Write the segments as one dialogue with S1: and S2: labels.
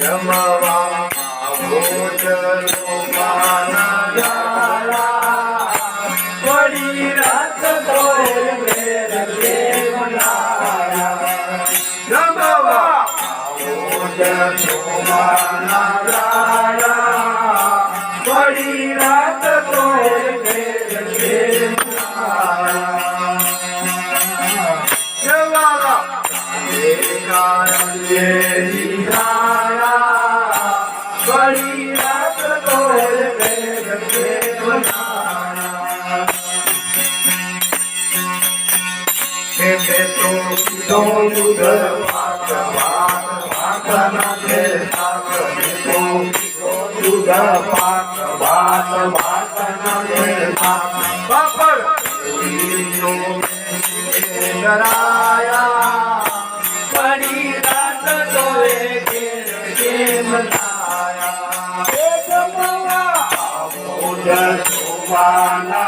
S1: જમવા ભોજનો
S2: પડી રાત દેવનાયા
S1: જમવા ભોજનો
S2: પડી રાત દેવનાયા
S1: જવાલા એકાંગે में तो दोन उधर भाग भाग
S2: भागना है साथ में तो दोन उधर
S1: भाग भाग भागना
S2: है साथ बापर तीनों में कराया बड़ी रात तो एक गेम लाया एक मवा उधर सुवाना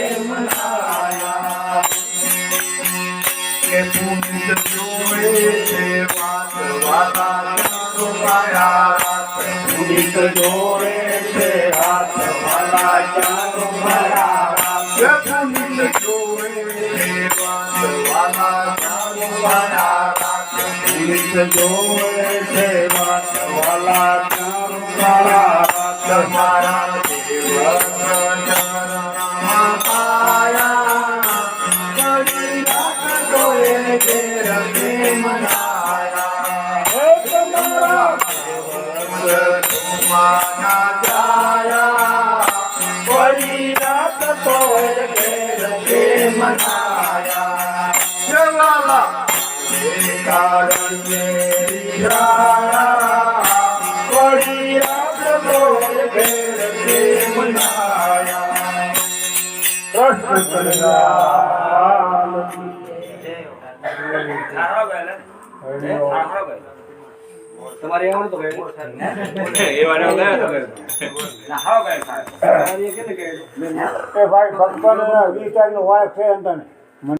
S1: કે પુનિત જોડે છે વાત વાલા માયા
S2: પુનિત જોડે છે હાથ ભલા ચારો ભરા
S1: કે જોડે છે વાત વાલા માયા
S2: પુનિત જોડે છે વાત ભલા ચારો
S1: તમારા દેવ
S3: તમારે એવું તો ગયેલું
S4: એવાનો ગયો તો ગયો.
S3: તમારે એ કેટલે ગયેલું
S5: એ ભાઈ ભગવાન વિચાર નો વાય છે અંદર